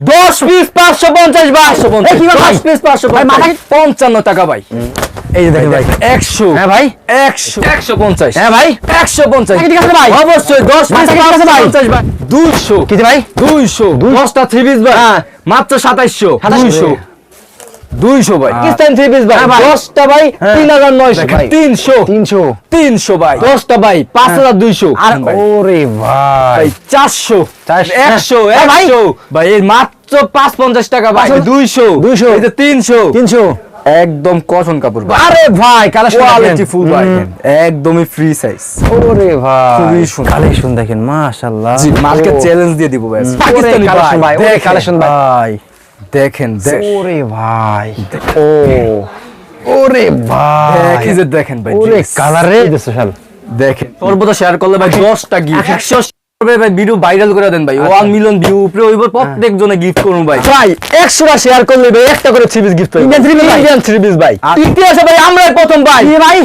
দশ পিস পাঁচশো পঞ্চাশ পাঁচশো? দশ পিস পাঁচশো পঞ্চান্ন টাকা ভাই। এই যে দেখেন ভাই একশো হ্যাঁ ভাই। একশো একশো পঞ্চাশ। হ্যাঁ ভাই। একশো পঞ্চাশ। ঠিক আছে ভাই? অবশ্যই দশ পিস ভাই? পঞ্চাশ ভাই দুইশো। কি ভাই? দুইশো। দশটা থ্রি পিস ভাই। হ্যাঁ। মাত্র সাতাইশশো। 2700 দুইশো ভাই। হ্যাঁ। থ্রি পিস ভাই। হ্যাঁ দশটা ভাই হ্যাঁ। তিন হাজার নয়শো ভাই। তিনশো। তিনশো। তিনশো ভাই। দশটা ভাই পাঁচ হাজার দুইশো। আর ওরে ভাই। ভাই চারশো। চারশো। একশো একশো। ভাই এই মাত্র পাঁচ পঞ্চাশ টাকা ভাই। দুইশো। দুইশো। এই যে তিনশো। তিনশো। একদম কটন কাপড় ভাই। আরে ভাই কালেকশন কোয়ালিটি ফুল ভাই। একদমই ফ্রি সাইজ ওরে ভাই। খুবই সুন্দর। কালেকশন দেখেন মাশাআল্লাহ। জি মার্কেট চ্যালেঞ্জ দিয়ে দিব ভাই। পাকিস্তানি ভাই। কালেকশন ভাই। দেখেন দেখ- ওরে ভাই। ও। ওরে ভাই। দেখেন ভাই ওরে কালার দেখেন। সর্বদা শেয়ার করলে ভাই দশটা গিফট ভাই ভিডিও ভাইরাল করে দেন ভাই। ওয়ান মিলিয়ন ভিউ উপরে হইব প্রত্যেক গিফট করুন ভাই। ভাই 100টা শেয়ার করলে ভাই একটা করে থ্রি পিস গিফট piece ভাই? ইন্ডিয়ান থ্রি পিস ভাই ইতিহাসে ভাই আমরাই প্রথম ভাই। ভাই?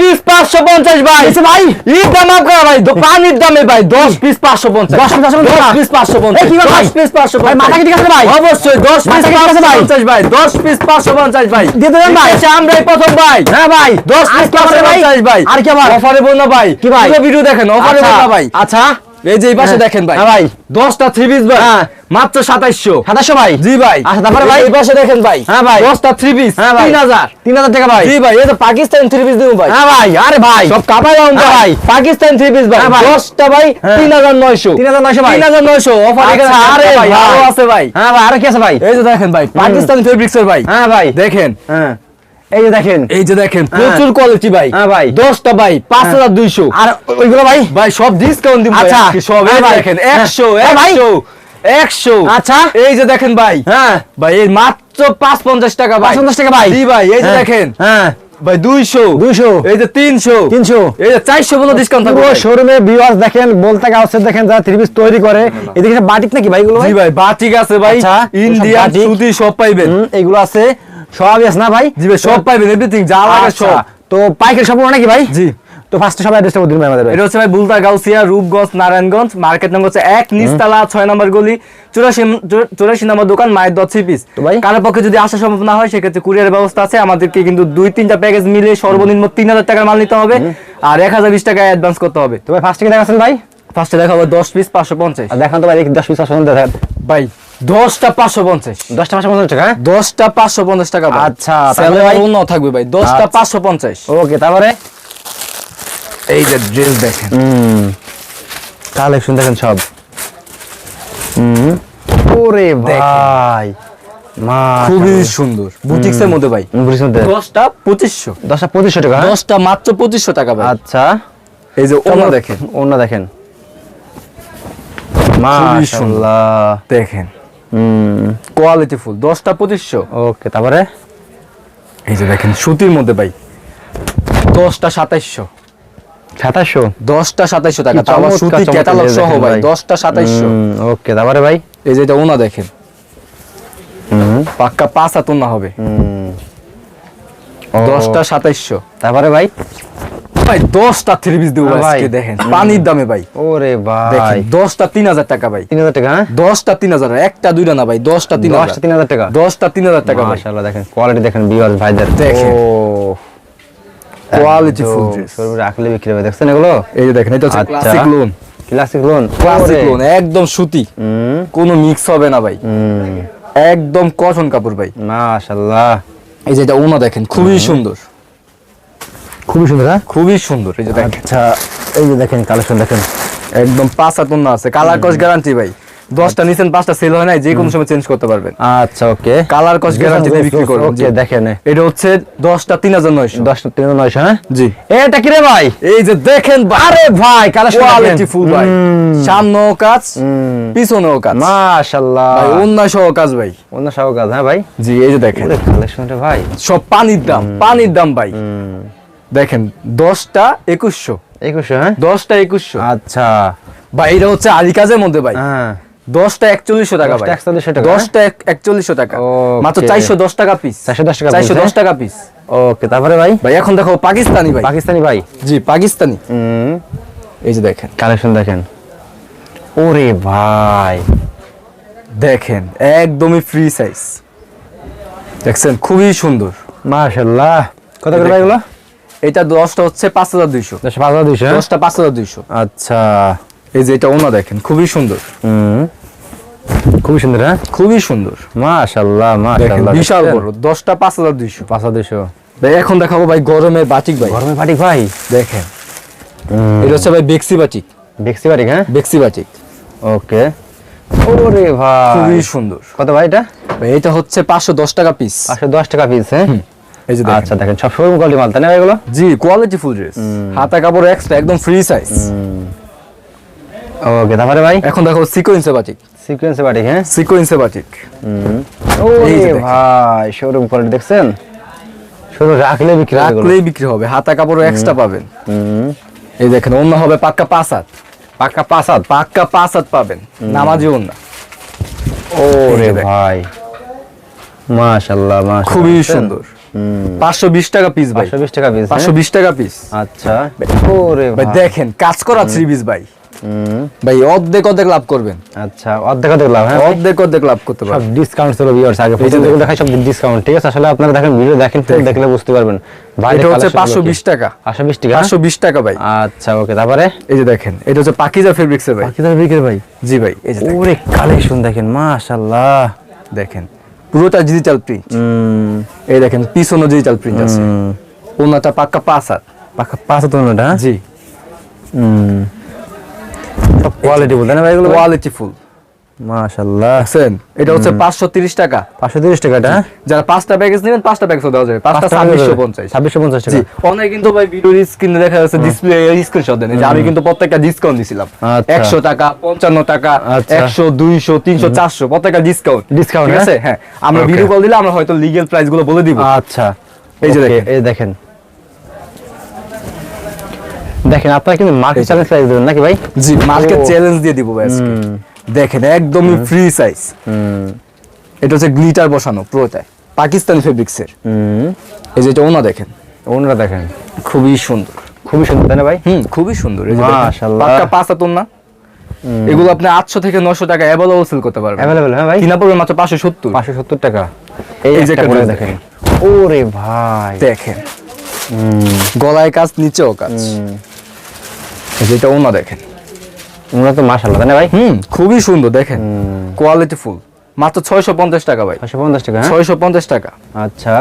পিস পাঁচশো পঞ্চাশ ভাই। ভাই? ঈদ দাম ভাই পানির দামে ভাই দশ পিস পাঁচশো পঞ্চাশ। 10 piece 550 দশ পিস পাঁচশো পঞ্চাশ। এই কি ভাই? দশ পিস পাঁচশো ভাই, মাথা কি ঠিক আছে ভাই? অবশ্যই দশ পিস মাথা কি ঠিক আছে পাঁচশো ভাই? পঞ্চাশ ভাই দশ পিস পাঁচশো পঞ্চাশ ভাই। দিয়ে দেবেন ভাই? ইতিহাসে আমরাই প্রথম ভাই। হ্যাঁ ভাই দশ আর পিস কি আবার ভাই? ভাই। আর কি আবার? অফারে বোনা ভাই। কি ভাই? ভিডিও দেখেন অফারে আচ্ছা, বোনা ভাই। আচ্ছা। এই যে এই পাশে হ্যাঁ। দেখেন ভাই। হ্যাঁ ভাই। দশটা থ্রি পিস ভাই। হ্যাঁ। মাত্র সাতাইশশো। সাতাশশো ভাই। জি ভাই। আচ্ছা, তারপরে ভাই? এই পাশে দেখেন ভাই। হ্যাঁ ভাই। দশটা থ্রি পিস হ্যাঁ ভাই। তিন হাজার। তিন হাজার টাকা ভাই। জি ভাই এই তো পাকিস্তান থ্রি পিস দিব ভাই। হ্যাঁ ভাই আরে ভাই। সব কাবাই রাউন্ড হ্যাঁ ভাই। পাকিস্তান থ্রি পিস ভাই। হ্যাঁ ভাই। দশটা ভাই হ্যাঁ। তিন হাজার নয়শো। তিন হাজার নয়শো ভাই। তিন হাজার নয়শো। অফার এখানে আরে ভাই। ভাই। আছে ভাই। হ্যাঁ ভাই আরে কি আছে ভাই? এই যে দেখেন ভাই পাকিস্তানি ফেব্রিক্স এর ভাই। হ্যাঁ ভাই। দেখেন। হ্যাঁ। এই যে দেখেন। এই যে দেখেন প্রচুর কোয়ালিটি ভাই। হ্যাঁ ভাই। ভাই পাঁচ হাজার দুইশো। আর ওইগুলো ভাই? ভাই সব ডিসকাউন্ট দিব আচ্ছা। সব। এই হ্যাঁ দেখেন হ্যাঁ। একশো হ্যাঁ ভাই। একশো একশো। আচ্ছা। এই যে দেখেন ভাই। হ্যাঁ। ভাই মাত্র পাঁচ পঞ্চাশ টাকা ভাই। 550 টাকা ভাই। জি ভাই এই যে হ্যাঁ। দেখেন। হ্যাঁ। ভাই দুইশো। দুইশো। এই যে তিনশো। তিনশো। এই যে চারশো বলে ডিসকাউন্ট থাকবে শোরুমে দেখেন বলতে গাউসের দেখেন যারা থ্রি পিস তৈরি করে এদিকে বাটিক নাকি ভাই এগুলো ভাই? বাটিক আছে ভাই। আচ্ছা, ইন্ডিয়ান সুতি সব পাইবেন। এগুলো আছে। সবই আছে না ভাই? জি ভাই সব পাইবেন এভরিথিং যা লাগে আচ্ছা, সব। তো পাইকারি সব নাকি ভাই? জি। তো ফার্স্টে সবাই অ্যাড্রেসটা বলুন ভাই আমাদের এটা হচ্ছে ভাই বুলতা গাউসিয়া রূপগঞ্জ নারায়ণগঞ্জ মার্কেট নম্বর হচ্ছে এক নিচতলা ছয় নম্বর গলি চুরাশি চুরাশি নম্বর দোকান মায়ের দশ পিস তো ভাই? কারোর পক্ষে যদি আসা সম্ভব না হয় সেক্ষেত্রে কুরিয়ার ব্যবস্থা আছে। আমাদেরকে কিন্তু দুই তিনটা প্যাকেজ মিলে সর্বনিম্ন তিন হাজার টাকার মাল নিতে হবে। আর এক হাজার বিশ টাকা অ্যাডভান্স করতে হবে। তো ভাই ফার্স্ট থেকে দেখাচ্ছেন ভাই? ফার্স্টে দেখা হবে দশ পিস পাঁচশো পঞ্চাশ। দেখান তো ভাই দশ পিস দেখেন। ভাই দশটা পাঁচশো পঞ্চাশ। দশটা মাসে পঞ্চাশ টাকা? দশটা পাঁচশো পঞ্চাশ টাকা। আচ্ছা? অন্য থাকবে ভাই দশটা আচ্ছা। পাঁচশো পঞ্চাশ। ওকে তারপরে? এই যে ড্রেস দেখেন। কালেকশন দেখেন সব। ওরে ভাই মা খুবই সুন্দর। বুটিক্স মধ্যে ভাই। দশটা পঁচিশশো। দশটা পঁচিশশো টাকা? দশটা মাত্র পঁচিশশো টাকা ভাই। আচ্ছা। এই যে অন্য দেখেন। অন্য দেখেন। সুন্দর। মাশাআল্লাহ। দেখেন। কোয়ালিটি ফুল দশটা পঁচিশশো। ওকে তারপরে? এই যে দেখেন সুতির মধ্যে ভাই। দশটা সাতাইশশো। সাতাশশো দশটা সাতাইশশো টাকা। আবার সুতি ক্যাটালগ সহ ভাই দশটা সাতাইশশো। ওকে তারপরে ভাই? এই যে এটা ওনা দেখেন। হুম। পাক্কা পাঁচ হাত ওনা হবে। হুম। দশটা সাতাইশশো। তারপরে ভাই? ভাই দশটা থ্রি পিস দেবো ভাই। আজকে দেখেন। পানির দামে ভাই। ওরে ভাই। দশটা তিন হাজার টাকা ভাই। তিন হাজার টাকা হ্যাঁ? দশটা তিন হাজার একটা দুইটা না ভাই দশটা তিন দশটা তিন হাজার টাকা? দশটা তিন হাজার টাকা ভাই। মাশাআল্লাহ দেখেন কোয়ালিটি দেখেন বিয়ার ভাইদের। দেখেন। ও। কোয়ালিটি ফুল রাখলে বিক্রি হবে দেখছেন এগুলো? এই যে দেখেন এটা হচ্ছে। Classic lawn classic lawn classic lawn একদম সুতি। কোনো মিক্স হবে না ভাই। একদম কটন কাপড় ভাই। মাশাআল্লাহ। এই যে এটা ওনা দেখেন খুবই সুন্দর। খুবই সুন্দর হ্যাঁ? খুবই সুন্দর এই যে দেখেন। আচ্ছা এই যে দেখেন কালেকশন দেখেন। একদম পাঁচ হাত আছে। কালার কস গ্যারান্টি ভাই। দশটা নিছেন পাঁচটা সেল হয় নাই যে কোনো সময় চেঞ্জ করতে পারবেন। আচ্ছা ওকে। কালার কস গ্যারান্টি দিয়ে বিক্রি করবেন ওকে দেখেন। এটা হচ্ছে দশটা তিন হাজার নয়শো। দশটা তিন হাজার নয়শো হ্যাঁ? জি। এটা কি রে ভাই? এই যে দেখেন আরে ভাই কালেকশন কোয়ালিটি ফুল ভাই। সামনেও কাজ পিছনেও কাজ। মাশাআল্লাহ। ভাই অন্য সহ কাজ ভাই। অন্য সব কাজ হ্যাঁ ভাই? জি এই যে দেখেন। ওরে কালেকশন ভাই। সব পানির দাম পানির দাম ভাই। দেখেন দশটা একুশশো। একুশশো হ্যাঁ? দশটা একুশশো। আচ্ছা। ভাই এটা হচ্ছে আলি কাজের মধ্যে ভাই। হ্যাঁ। দশটা একচল্লিশশো টাকা ভাই। দশটা 4100 টাকা, দশটা এক- একচল্লিশশো টাকা। Okay. মাত্র চারশো দশ টাকা পিস 410 টাকা চারশো দশ হ্যাঁ? টাকা পিস ওকে তারপরে ভাই? ভাই এখন দেখো পাকিস্তানি ভাই। পাকিস্তানি ভাই? জি পাকিস্তানি। হুম। এই যে দেখেন। কালেকশন দেখেন। ওরে ভাই। দেখেন একদমই ফ্রি সাইজ দেখছেন খুবই সুন্দর। মাশাআল্লাহ কত করে ভাই এগুলো? এটা দশটা হচ্ছে পাঁচ হাজার দুইশো। দশ পাঁচ হাজার দুইশো হ্যাঁ? দশটা পাঁচ হাজার দুইশো। আচ্ছা। এই যে এটা ওনা দেখেন খুবই সুন্দর। হুম। খুবই সুন্দর হ্যাঁ? খুবই সুন্দর। মাশাআল্লাহ মাশাআল্লাহ। বিশাল বড় দশটা পাঁচ হাজার দুইশো। পাঁচ হাজার দুইশো। ভাই এখন দেখাবো ভাই গরমের বাটিক ভাই। গরমে পাটি ভাই? দেখেন। এটা হচ্ছে ভাই বেক্সি বাটিক। দেখছি পারি হ্যাঁ? বেক্সি বাটিক। ওকে। ওরে ভাই। খুবই সুন্দর। কত ভাই এটা? ভাই এটা হচ্ছে পাঁচশো দশ টাকা পিস পাঁচশো দশ টাকা পিস হ্যাঁ? এই যে আচ্ছা দেখেন সব শোরুম কোয়ালিটি মাল তাই না এগুলো? জি কোয়ালিটি ফুল ড্রেস হাতা কাপড় এক্সট্রা একদম ফ্রি সাইজ ওকে তারপরে ভাই? এখন দেখো সিকোয়েন্সে বাটিক সিকোয়েন্সে পাটি হ্যাঁ? সিকোয়েন্সে বাটিক এই ভাই শোরুম কোয়ালিটি দেখছেন? শুধু রাখলে বিক্রি রাখলেই বিক্রি হবে হাতা কাপড় এক্সট্রা পাবেন। এই দেখেন অন্য হবে পাক্কা পাঁচ হাত পাক্কা পাঁচ হাত পাক্কা পাঁচ হাত পাবেন নামাজি অন্য। যে দেখেন। ভাই। মাশাআল্লাহ মাশাআল্লাহ। খুবই সুন্দর। হুম পাঁচশো বিশ টাকা পিস ভাই। 520 টাকা পিস পাঁচশো বিশ টাকা পিস আচ্ছা। ওরে ভাই ভাই দেখেন কাজ করা থ্রি পিস ভাই। ভাই অর্ধেক অর্ধেক লাভ করবেন। আচ্ছা অর্ধেক অর্ধেক লাভ হ্যাঁ? অর্ধেক অর্ধেক লাভ করতে সব ডিসকাউন্ট ছিল ভিউয়ার্স আগে প্রথম যেগুলো দেখাই সব ডিসকাউন্ট ঠিক আছে? আসলে আপনারা দেখেন ভিডিও দেখেন ফুল দেখলে বুঝতে পারবেন। এটা হচ্ছে টাকা। 520 টাকা পাঁচশো বিশ টাকা ভাই। আচ্ছা ওকে তারপরে? এই যে দেখেন এটা হচ্ছে পাকিজা ফেব্রিক্স এর ভাই। ভাই? জি ভাই এই যে দেখেন। ওরে কালেকশন দেখেন মাশাআল্লাহ। দেখেন পুরোটা ডিজিটাল প্রিন্ট এই দেখেন পিছনও ডিজিটাল প্রিন্ট আছে। ওনাটা পাক্কা পাঁচ হাত পাকা পাঁচ তো না জি। সব কোয়ালিটি বলতে না ভাই এগুলো? Quality full. মাশাআল্লাহ। এটা হচ্ছে পাঁচশো তিরিশ টাকা। 530 টাকা এটা যারা পাঁচটা প্যাকেজ নেবেন পাঁচটা প্যাকেজ দেওয়া যাবে। পাঁচটা ছাব্বিশশো পঞ্চাশ। 2650 টাকা। অনেক কিন্তু ভাই ভিডিওর স্ক্রিনে দেখা যাচ্ছে ডিসপ্লে স্ক্রিনশট দেন। যে আমি কিন্তু প্রত্যেকটা ডিসকাউন্ট দিছিলাম। আচ্ছা। টাকা টাকা আচ্ছা। প্রত্যেকটা ডিসকাউন্ট ঠিক হ্যাঁ? আছে? হ্যাঁ আমরা ভিডিও কল দিলে আমরা হয়তো লিগেল প্রাইসগুলো বলে দিব। আচ্ছা। এই যে দেখেন। এই দেখেন। দেখেন আপনারা কিন্তু মার্কেট চ্যালেঞ্জ প্রাইস দেবেন নাকি ভাই? জি মার্কেট চ্যালেঞ্জ দিয়ে দিব ভাই আজকে। দেখেন একদমই ফ্রি সাইজ এটা হচ্ছে গ্লিটার বসানো পুরোটাই। পাকিস্তানি ফেব্রিক্সের এই যে এটা ওনা দেখেন। ওনারা দেখেন। খুবই সুন্দর। খুবই সুন্দর তাই না ভাই? হুম খুবই সুন্দর। এই যে মাশাআল্লাহ। পাক্কা পাঁচ হাতন না এগুলো আপনি আটশো থেকে নশো টাকা অ্যাভেলেবল সেল করতে পারবেন। অ্যাভেলেবল হ্যাঁ ভাই? কিনা পড়বে মাত্র পাঁচশো সত্তর। পাঁচশো সত্তর টাকা। এই যে করে দেখেন। ওরে ভাই। দেখেন। গলায় কাজ নিচেও কাজ। এই যে এটা ওনা দেখেন। ওনারা তো মাশাআল্লাহ তাই না ভাই? হুম খুবই সুন্দর দেখেন। কোয়ালিটি ফুল মাত্র ছয়শো পঞ্চাশ টাকা ভাই। পাঁচশো পঞ্চাশ টাকা হ্যাঁ? ছয়শো পঞ্চাশ টাকা। আচ্ছা।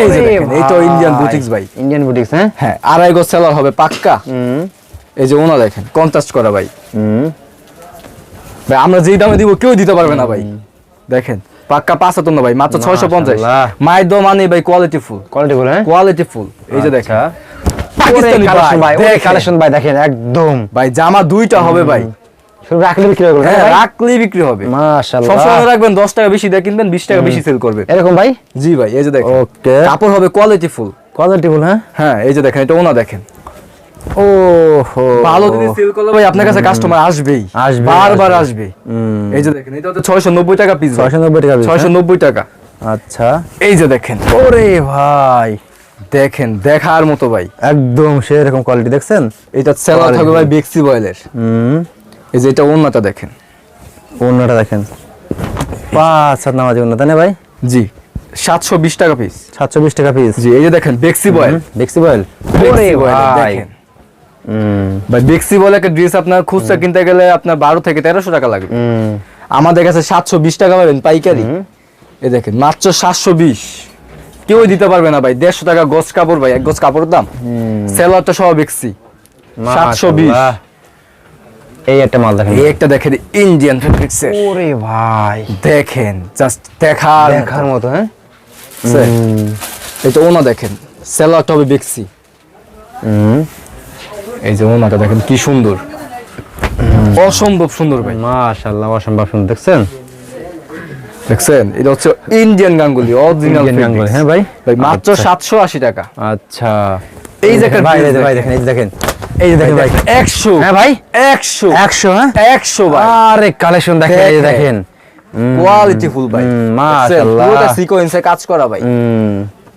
এই যে দেখেন এই তো ইন্ডিয়ান বুটিক্স ভাই। ইন্ডিয়ান বুটিক্স হ্যাঁ? হ্যাঁ আড়াই গজ সেলার হবে পাক্কা। হুম। এই যে ওনা দেখেন কন্ট্রাস্ট করা ভাই। হুম। ভাই আমরা যেই দামে দিব কেউ দিতে পারবে না ভাই। দেখেন পাক্কা পাঁচ হাতন না ভাই মাত্র ছয়শো পঞ্চাশ। মাশাআল্লাহ। মায়ের দো মানে ভাই কোয়ালিটি ফুল কোয়ালিটি বলে হ্যাঁ? কোয়ালিটি ফুল এই যে দেখেন। আচ্ছা। পাকিস্তানি ভাই ভাই কালেকশন ভাই দেখেন। একদম। ভাই জামা দুইটা হবে ভাই। রাখলে বিক্রি হবে হ্যাঁ হ্যাঁ বিক্রি হবে। মাশাআল্লাহ। সবসময় রাখবেন দশ টাকা বেশি দিয়ে কিনবেন বিশ টাকা বেশি সেল করবে এরকম ভাই? জি ভাই এই যে দেখেন। ওকে। কাপড় হবে কোয়ালিটি ফুল কোয়ালিটি বলে হ্যাঁ? হ্যাঁ এই যে দেখেন এটা ওনা দেখেন। ও হো ভালো যদি সেল করলে ভাই আপনার কাছে কাস্টমার আসবেই। আসবে, বারবার আসবে। এই যে দেখেন এটা ছয়শো নব্বই টাকা পিস ছয়শো নব্বই টাকা piece, ছয়শো নব্বই টাকা। হ্যাঁ? আচ্ছা। এই যে দেখেন। ওরে ভাই। দেখেন দেখার মতো ভাই। একদম সেরকম কোয়ালিটি দেখছেন? এটা সেলার থাকবে ভাই বেক্সি বয়েলের হুম। এই যে এটা ওন্নাটা দেখেন। অন্যটা দেখেন। পাঁচ হাত নামাজি অন্য তাই না ভাই? জি সাতশো বিশ টাকা পিস সাতশো বিশ টাকা পিস জি এই যে দেখেন বেক্সি বয়েল বেক্সি বয়েল দেখেন। ভাই বেক্সি বয়েল একটা ড্রেস আপনার খুচরা কিনতে গেলে আপনার বারো থেকে তেরোশো টাকা লাগবে। আমাদের কাছে সাতশো বিশ টাকা পাবেন পাইকারি। এ দেখেন মাত্র সাতশো বিশ। কেউ দিতে পারবে না ভাই। দেড়শো টাকা গজ কাপড় ভাই এক গজ কাপড়ের দাম। সহ বেক্সি সাতশো বিশ। এই একটা মাল দেখেন। এই একটা দেখেন ইন্ডিয়ান ফেব্রিক্সের ওরে ভাই। দেখেন জাস্ট দেখার দেখার মতো হ্যাঁ? মতো। এটা ওনা দেখেন সেলারটা হবে বেক্সি এই যে ওনাটা দেখেন কি সুন্দর। অসম্ভব সুন্দর ভাই। মাশাআল্লাহ অসম্ভব সুন্দর দেখছেন? দেখছেন? এটা হচ্ছে ইন্ডিয়ান গাঙ্গুলি অরিজিনাল গাঙ্গুলি, হ্যাঁ ভাই? ভাই মাত্র আচ্ছা। সাতশো আশি টাকা। আচ্ছা। এই দেখেন ভাই ভাই দেখেন। এই দেখেন এই যে দেখেন ভাই একশো। হ্যাঁ ভাই? একশো। একশো হ্যাঁ? একশো ভাই। আরে কালেকশন দেখেন এই দেখেন। কোয়ালিটি ফুল ভাই। মাশাআল্লাহ। সিকোয়েন্সে কাজ করা ভাই।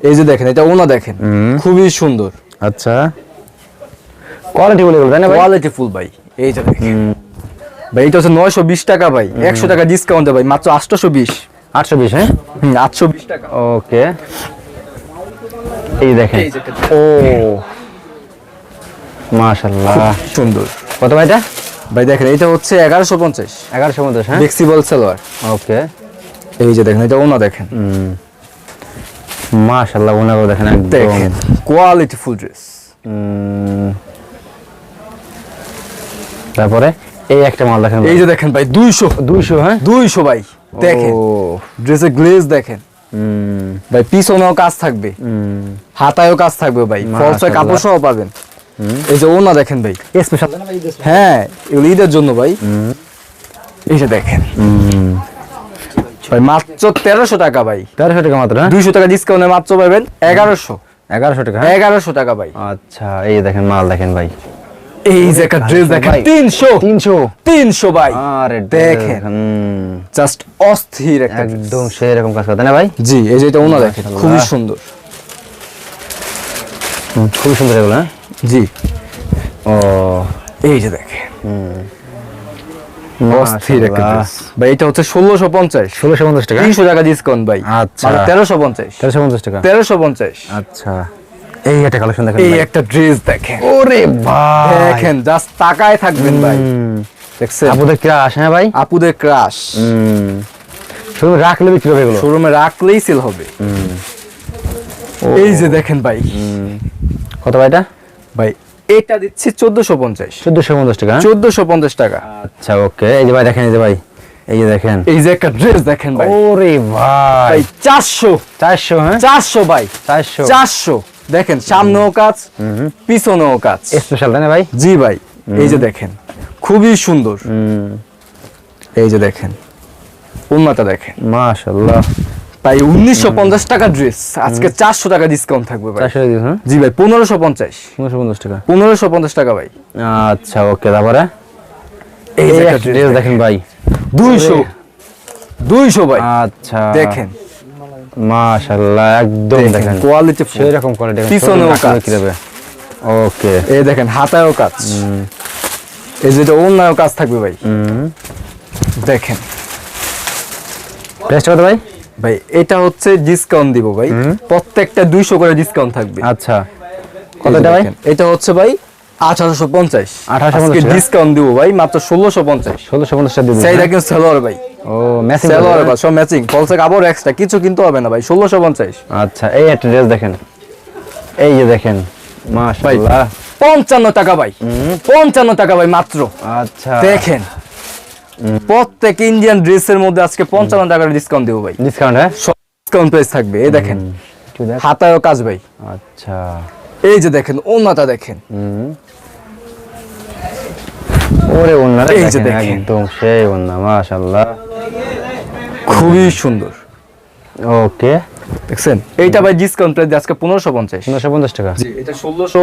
এই যে দেখেন এটা ওনা দেখেন। খুবই সুন্দর। আচ্ছা। কোয়ালিটি বলে বলবেন ভাই? কোয়ালিটি ফুল ভাই। এই যে দেখেন। ভাই এটা হচ্ছে নয়শো বিশ টাকা ভাই। একশো টাকা ডিসকাউন্টে ভাই মাত্র আটশোশো বিশ। আটশো বিশ হ্যাঁ? হুম আটশো বিশ টাকা। ওকে। এই দেখেন। ও। মাশাল্লাহ সুন্দর। কত ভাই এটা? ভাই দেখেন এটা হচ্ছে এগারোশো পঞ্চাশ। এগারোশো পঞ্চাশ হ্যাঁ? Flexible salwar okay. এই যে দেখেন এটা ওনা দেখেন। মাশাল্লাহ দেখেন দেখেন কোয়ালিটি ফুল ড্রেস তারপরে? এই একটা মাল দেখেন এই যে দেখেন ভাই দুইশো। দুইশো হ্যাঁ? দুইশো ভাই দেখেন। ও, ড্রেসের গ্লেজ দেখেন। উম, ভাই পিছনেও কাজ থাকবে। উম, হাতায়ও কাজ থাকবে ভাই ফলসে কাপড় সহ পাবেন। এই যে ওনা দেখেন ভাই। স্পেশাল হ্যাঁ এগুলো ঈদের জন্য ভাই। এই যে দেখেন। উম, ভাই মাত্র তেরোশো টাকা ভাই। তেরোশো টাকা মাত্র হ্যাঁ? দুইশো টাকা ডিসকাউন্টে মাত্র পাবেন এগারোশো। এগারোশো টাকা হ্যাঁ? এগারোশো টাকা ভাই। আচ্ছা এই দেখেন মাল দেখেন ভাই। এই যে একটা ড্রেস দেখেন ভাই। আরে দেখেন। জাস্ট অস্থির একটা। একদম সেরকম কাজ করতে না ভাই? জি এই যে এটা ওনা দেখেন খুবই সুন্দর। খুবই সুন্দর এগুলো হ্যাঁ? জি। ও। এই যে দেখেন। অস্থির একটা ড্রেস ভাই এটা হচ্ছে ষোলোশো পঞ্চাশ। ষোলোশো পঞ্চাশ টাকা? তিনশো টাকা ডিসকাউন্ট ভাই। আচ্ছা। তেরোশো পঞ্চাশ। তেরোশো পঞ্চাশ টাকা। তেরোশো পঞ্চাশ। আচ্ছা। এই একটা কালেকশন দেখেন এই একটা ড্রেস দেখেন। ওরে ভাই। দেখেন জাস্ট তাকায় থাকবেন ভাই। দেখছেন? আপনাদের কি আসে না ভাই? আপুদের ক্রাশ হুম। রাখলে বিক্রি হবে এগুলো? শোরুমে রাখলেই সেল হবে। এই যে দেখেন ভাই। কত ভাই এটা? ভাই এটা দিচ্ছি চোদ্দশো পঞ্চাশ। চোদ্দশো পঞ্চাশ টাকা হ্যাঁ? চোদ্দশো পঞ্চাশ টাকা। আচ্ছা ওকে। এই যে ভাই দেখেন এই যে ভাই। এই যে দেখেন। এই যে একটা ড্রেস দেখেন ভাই। ওরে ভাই চারশো। চারশো হ্যাঁ? চারশো ভাই। চারশো। চারশো। দেখেন সামনেও কাজ পিছনেও কাজ। স্পেশাল তাই না ভাই? জি ভাই এই যে দেখেন খুবই সুন্দর। এই যে দেখেন উন্মাতা দেখেন। মাশাল্লাহ ভাই উনিশশো পঞ্চাশ টাকা ড্রেস আজকে চারশো টাকা ডিসকাউন্ট থাকবে ভাই। হ্যাঁ? জি ভাই পনেরোশো পঞ্চাশ। পনেরোশো পঞ্চাশ টাকা। পনেরোশো পঞ্চাশ টাকা ভাই। আচ্ছা ওকে তারপরে? এই ড্রেস দেখেন ভাই। দুইশো দুইশো ভাই। আচ্ছা। দেখেন মাশাল্লাহ একদম দেখেন কোয়ালিটি সেই রকম কোয়ালিটি পিছনেও কাজ। কি দেবে? ওকে এই দেখেন হাতায়ও কাজ। এই যেটা অন্যায় কাজ থাকবে ভাই। দেখেন। প্রাইসটা কত ভাই? ভাই এটা হচ্ছে ডিসকাউন্ট দিব ভাই। প্রত্যেকটা দুইশো করে ডিসকাউন্ট থাকবে। আচ্ছা। এই কত যে এটা ভাই? এটা হচ্ছে ভাই আঠারোশো পঞ্চাশ। 1850 ডিসকাউন্ট দিব ভাই মাত্র ষোলোশো পঞ্চাশ। ষোলোশো পঞ্চাশ দিবেন সেই হ্যাঁ? সেলোয়ার ভাই। ও ম্যাচিং সেলোয়ার বা সব ম্যাচিং ফলসে কাপড় এক্সট্রা কিছু কিনতে হবে না ভাই ষোলোশো পঞ্চাশ। আচ্ছা এই একটা ড্রেস দেখেন। এই যে দেখেন মাশাআল্লাহ। পঞ্চান্ন টাকা ভাই। পঞ্চান্ন টাকা ভাই মাত্র। আচ্ছা। দেখেন। প্রত্যেক ইন্ডিয়ান ড্রেসের মধ্যে আজকে পঞ্চান্ন টাকার ডিসকাউন্ট দেবো ভাই। ডিসকাউন্ট হ্যাঁ? ডিসকাউন্ট প্রাইস থাকবে এই দেখেন। হাতায়ও কাজ ভাই। আচ্ছা। এই যে দেখেন ওনাটা দেখেন। ওরে ওন্নাটা এই যে দেখেন দেখেন। একদম সেই ওন্না মাশাআল্লাহ। খুবই সুন্দর। ওকে। দেখছেন? এইটা ভাই ডিসকাউন্ট প্রাইস আজকে পনেরোশো পঞ্চাশ। পনেরোশো পঞ্চাশ টাকা? জি এটা ষোলোশো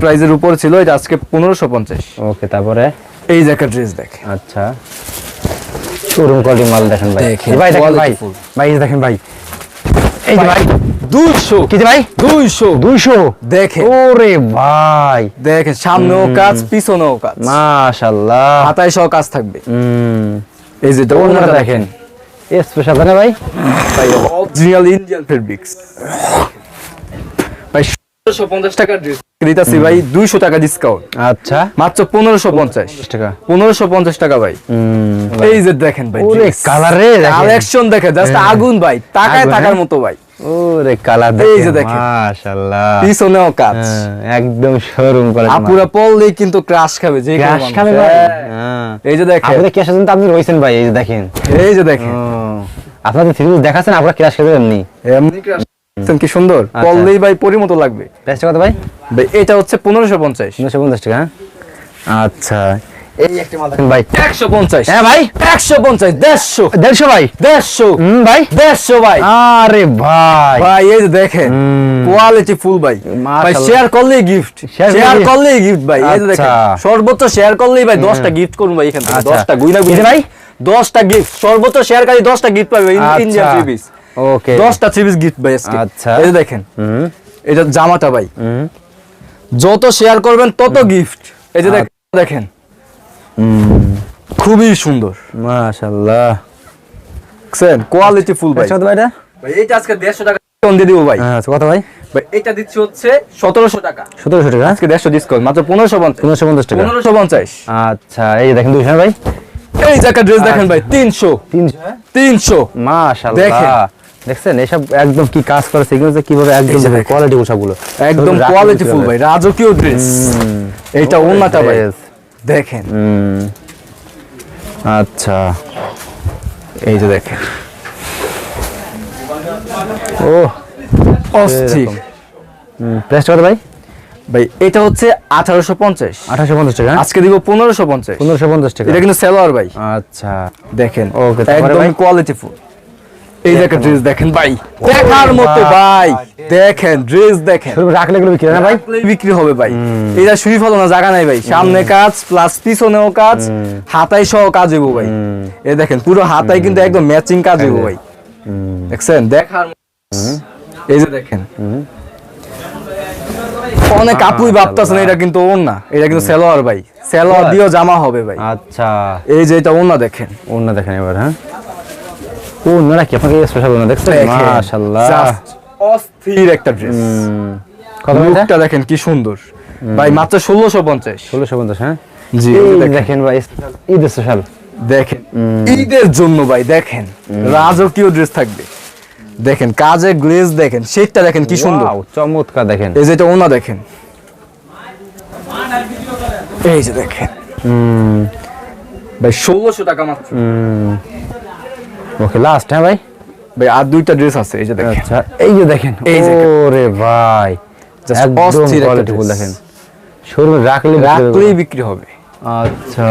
প্রাইজের উপর ছিল এটা আজকে পনেরোশো পঞ্চাশ। ওকে তারপরে? এই যে একটা ড্রেস দেখে আচ্ছা। শোরুম কোয়ালিটি মাল দেখেন ভাই। ভাই দেখেন ভাই। ভাই দেখেন ভাই। এই যে ভাই। দুইশো। কি ভাই? দুইশো। দুইশো? দেখেন ওরে ভাই। দেখেন সামনেও কাজ পিছনেও কাজ। মাশাআল্লাহ হাতায় সহ কাজ থাকবে। এই যে ওনাটা ওনাটা দেখেন। দেখেন স্পেশাল না ভাই? ভাই অরিজিনাল ইন্ডিয়ান ফেব্রিক্স ভাই ষোলোশো পঞ্চাশ টাকা ড্রেস দিতেছি ভাই দুইশো টাকা ডিসকাউন্ট আচ্ছা। মাত্র পনেরোশো পঞ্চাশ। টাকা। পনেরোশো পঞ্চাশ টাকা ভাই। হুম। এই যে দেখেন ভাই কালারে কালেকশন দেখেন। জাস্ট আগুন ভাই তাকায় থাকার হ্যাঁ? মতো ভাই। ওরে কালার এই যে দেখেন। মাশাআল্লাহ। পিছনেও কাজ। হ্যাঁ, একদম শোরুম আপুরা পড়লেই কিন্তু ক্রাশ খাবে যে মানুষ। খাবে হ্যাঁ। হ্যাঁ। এই যে দেখেন। আছেন আপনি রয়েছেন ভাই এই যে দেখেন। এই যে দেখেন। আপনাদের থ্রি দেখাচ্ছেন আপনারা ক্যাশ খাবেন এমনি। এমনি দেখছেন কি সুন্দর। আচ্ছা। পড়লেই ভাই পরিমতো লাগবে। প্রাইসটা কত ভাই? এটা হচ্ছে পনেরোশো পঞ্চাশ। তিনশো পঞ্চাশ টাকা? আচ্ছা। এই একটা মাল দেখেন। ভাই। পঞ্চাশ। হ্যাঁ ভাই। ভাই। দেড়শো। হুম ভাই। দেড়শো ভাই। আরে ভাই। ভাই এই যে দেখেন কোয়ালিটি ফুল ভাই। ভাই শেয়ার করলেই গিফট শেয়ার করলেই- করলেই গিফট ভাই। এই যে দেখেন আচ্ছা। সর্বোচ্চ শেয়ার করলেই ভাই দশটা গিফট করুন ভাই এখান থেকে। আচ্ছা। গুইনা গুইনা ভাই? গিফট সর্বোচ্চ শেয়ারকারী গিফট পাবে আচ্ছা। ইন্ডিয়ান থ্রি পিস ওকে দশটা থ্রি পিস গিফট ভাই আজকে। আচ্ছা। এই যে দেখেন হুম। এটা জামাটা ভাই। হুম। যত শেয়ার করবেন তত গিফট এই যে দেখেন। খুবই সুন্দর। মাশাআল্লাহ। দেখছেন কোয়ালিটি ফুল ভাই। কত ভাই এইটা আজকে দেড়শো টাকা ডিসকাউন্ট দিয়ে দিব ভাই। হ্যাঁ কত ভাই? ভাই এটা দিচ্ছি হচ্ছে সতেরোশো টাকা। সতেরোশো টাকা? আজকে দেড়শো ডিসকাউন্ট মাত্র পনেরোশো পঞ্চাশ। পনেরোশো পঞ্চাশ টাকা। পনেরোশো পঞ্চাশ। আচ্ছা এই দেখেন দুশো ভাই। এই জায়গা ড্রেস দেখেন ভাই তিনশো। তিনশো? তিনশো। মাশাআল্লাহ। দেখেন। দেখছেন এসব একদম কি কাজ করে কীভাবে একদম কোয়ালিটি সবগুলো একদম কোয়ালিটি ফুল ভাই রাজকীয় ড্রেস এইটা ওন্নাটা ভাই। দেখেন। আচ্ছা। এই যে দেখেন। ও অস্থির। প্রাইস কত ভাই? ভাই এটা হচ্ছে আঠারোশো পঞ্চাশ। আঠাশো পঞ্চাশ টাকা? আজকে দিব পনেরোশো পঞ্চাশ। পনেরোশো পঞ্চাশ টাকা। এটা কিন্তু সেলোয়ার ভাই। আচ্ছা। দেখেন তারপরে একদম কোয়ালিটি ফুল এই দেখেন। ড্রেস দেখেন। ভাই দেখার মতো ভাই। দেখেন ড্রেস দেখেন। রাখলে এগুলো বিক্রি না ভাই? বিক্রি হবে ভাই। এটা শুই ফেলো না জায়গা নাই ভাই। সামনে কাজ প্লাস পিছনেও কাজ হাতাই সহ কাজ হইব ভাই। এই দেখেন পুরো হাতাই কিন্তু একদম ম্যাচিং কাজ হইব ভাই। দেখছেন? দেখার এই যে দেখেন। অনেক আপুই ভাবতেছেন এটা কিন্তু ওর না এটা কিন্তু সেলোয়ার ভাই। সেলোয়ার দিয়েও জামা হবে ভাই। আচ্ছা। এই যে এটা ওনা দেখেন। অন্য দেখেন এবার হ্যাঁ? ও না কি আপনাকে স্পেশাল না দেখছেন। মাশাআল্লাহ। অস্থির একটা ড্রেস লুকটা দেখেন কি সুন্দর। ভাই মাত্র ষোলোশো পঞ্চাশ। ষোলোশো পঞ্চাশ হ্যাঁ? জি। দেখেন। ভাই ঈদ স্পেশাল দেখেন। ঈদের জন্য ভাই দেখেন। রাজকীয় ড্রেস থাকবে। দেখেন কাজে গ্লেজ দেখেন শেডটা দেখেন কি সুন্দর। চমৎকার দেখেন। এই যেটা ওনা দেখেন। এই যে দেখেন। ভাই ষোলোশো টাকা মাত্র। ওকে লাস্ট হ্যাঁ ভাই? ভাই আর দুইটা ড্রেস আছে এই যে দেখেন। আচ্ছা এই যে দেখেন এই যে ওরে ভাই অস্থির একটা কোয়ালিটি ফুল দেখেন। শোরুমে রাখলে রাখলেই বিক্রি হবে। আচ্ছা।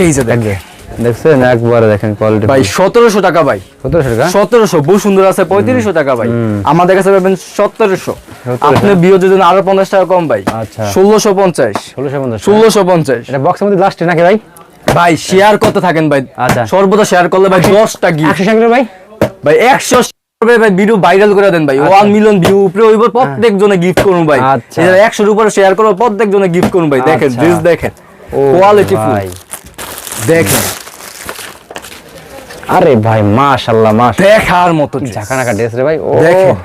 এই যে দেখেন। দেখছেন? একবারে দেখেন কোয়ালিটি ভাই সতেরোশো টাকা ভাই। সতেরোশো টাকা? সতেরোশো বহু সুন্দর আছে পঁয়ত্রিশশো টাকা ভাই। আমাদের কাছে পাবেন সতেরোশো। আপনি বিয়ে যদি আরও পঞ্চাশ টাকা কম ভাই। আচ্ছা। ষোলোশো পঞ্চাশ। ষোলোশো পঞ্চাশ ষোলোশো পঞ্চাশ। এটা বক্সের মধ্যে লাস্টে নাকি ভাই? ভাই শেয়ার করতে থাকেন ভাই? আচ্ছা। সর্বদা শেয়ার করলে ভাই দশটা গিফট একশো টাকা ভাই? ভাই একশো ভাই ভিডিও ভাইরাল করে দেন ভাই। ওয়ান মিলিয়ন ভিউ উপরে হইব প্রত্যেক জনে গিফট করুন ভাই। আচ্ছা। একশোর উপরে শেয়ার করব প্রত্যেক জনে গিফট করুন ভাই। দেখেন আচ্ছা। ড্রেস দেখেন। কোয়ালিটি ভাই। দেখেন। আরে ভাই মাশাআল্লাহ মাশ দেখার মতো dress। ড্রেস রে ভাই? ও। দেখেন।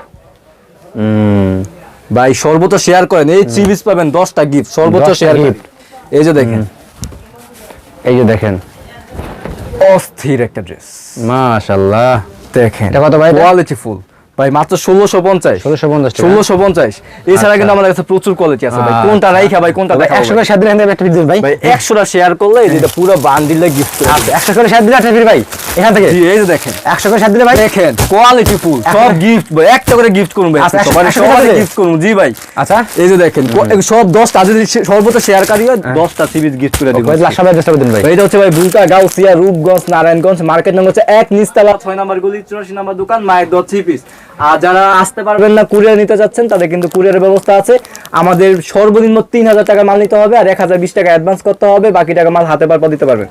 ভাই সর্বোচ্চ শেয়ার করেন। এই থ্রি পাবেন দশটা গিফট সর্বোচ্চ শেয়ার gift। এই যে দেখেন। এই যে দেখেন। অস্থির একটা ড্রেস মাশাআল্লাহ। দেখেন। এটা কত ভাই? কোয়ালিটি ফুল ভাই মাত্র ষোলোশো পঞ্চাশ। ষোলোশো পঞ্চাশ টাকা। ষোলোশো পঞ্চাশ। এছাড়া আচ্ছা। কিন্তু আমাদের কাছে প্রচুর কোয়ালিটি আছে ভাই। আচ্ছা। কোনটা রাইখা ভাই কোনটা একশো করে সাত থেকে একটা দিন ভাই। ভাই একশোটা শেয়ার করলে যেটা পুরো বান্ডিলে গিফট করে আচ্ছা একশো করে সাত দিলে একটা ভাই। এখান থেকে। এই যে দেখেন। একশো করে সাত ভাই। দেখেন কোয়ালিটি ফুল সব গিফট ভাই একটা করে গিফট করুন ভাই। আচ্ছা, সবাই করে? গিফট করুন। জি ভাই। আচ্ছা। এই যে দেখেন সব দশটা যদি সর্বোচ্চ শেয়ারকারী হয় দশটা সিরিজ গিফট করে দিব লাস্ট সবাই চেষ্টা করবেন ভাই। ভাই, এটা হচ্ছে ভাই বুলকা গাউসিয়া রূপগঞ্জ নারায়ণগঞ্জ। মার্কেট নম্বর হচ্ছে এক নিস্তালা ছয় নম্বর গলি চুরাশি নম্বর দোকান মায়ের দশ থ্রি পিস আর যারা আসতে পারবেন না কুরিয়ার নিতে যাচ্ছেন, তাদের কিন্তু কুরিয়ারের ব্যবস্থা আছে। আমাদের সর্বনিম্ন তিন হাজার টাকা মাল নিতে হবে আর এক হাজার বিশ টাকা অ্যাডভান্স করতে হবে। বাকি টাকা মাল হাতে পারপর দিতে পারবেন।